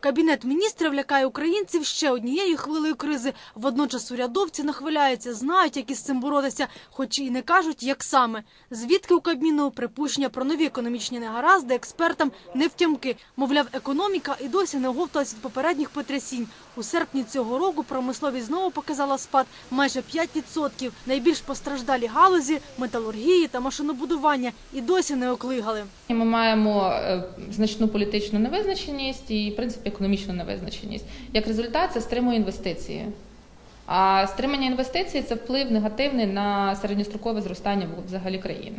Кабінет міністрів лякає українців ще однією хвилею кризи. Водночас урядовці нахвиляються, знають, як із цим боротися, хоч і не кажуть, як саме. Звідки у Кабміну припущення про нові економічні негаразди експертам не втямки. Мовляв, економіка і досі не оговталась від попередніх потрясінь. У серпні цього року промисловість знову показала спад майже 5%. Найбільш постраждалі галузі металургії та машинобудування і досі не оклигали. Ми маємо е, значну політичну невизначеність і, в принципі, економічну невизначеність. Як результат, це стримує інвестиції. А стримання інвестицій це вплив негативний на середньострокове зростання взагалі країни.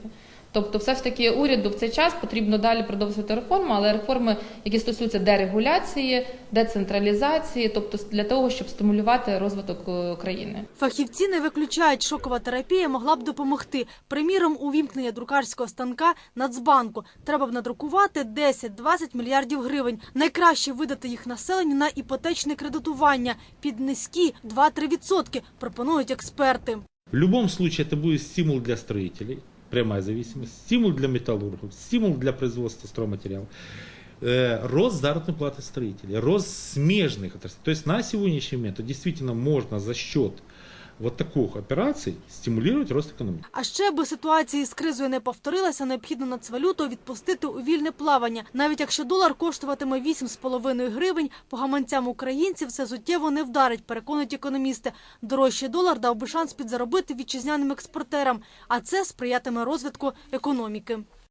Тобто, все ж таки уряду в цей час потрібно далі продовжувати реформи, але реформи, які стосуються дерегуляції, децентралізації, тобто для того, щоб стимулювати розвиток е, країни. Фахівці не виключають, шокова терапія могла б допомогти. Приміром, увімкнення друкарського станка Нацбанку. Треба б надрукувати 10-20 мільярдів гривень. Найкраще видати їх населенню на іпотечне кредитування під низькі 2-3%, пропонують експерти. В любом случае это будет стимул для строителей, прямая зависимость, стимул для металлургов, стимул для производства стройматериалов, э, рост заработной платы строителей, рост смежных отраслей. То есть на сегодняшний момент действительно можно за счет вот таких операций стимулировать рост экономики. А ще, аби ситуація з кризою не повторилася, необхідно нацвалюту відпустити у вільне плавання. Навіть якщо долар коштуватиме 8,5 гривень, по гаманцям українців це суттєво не вдарить, переконують економісти. Дорожчий долар дав би шанс підзаробити вітчизняним експортерам, а це сприятиме розвитку економіки.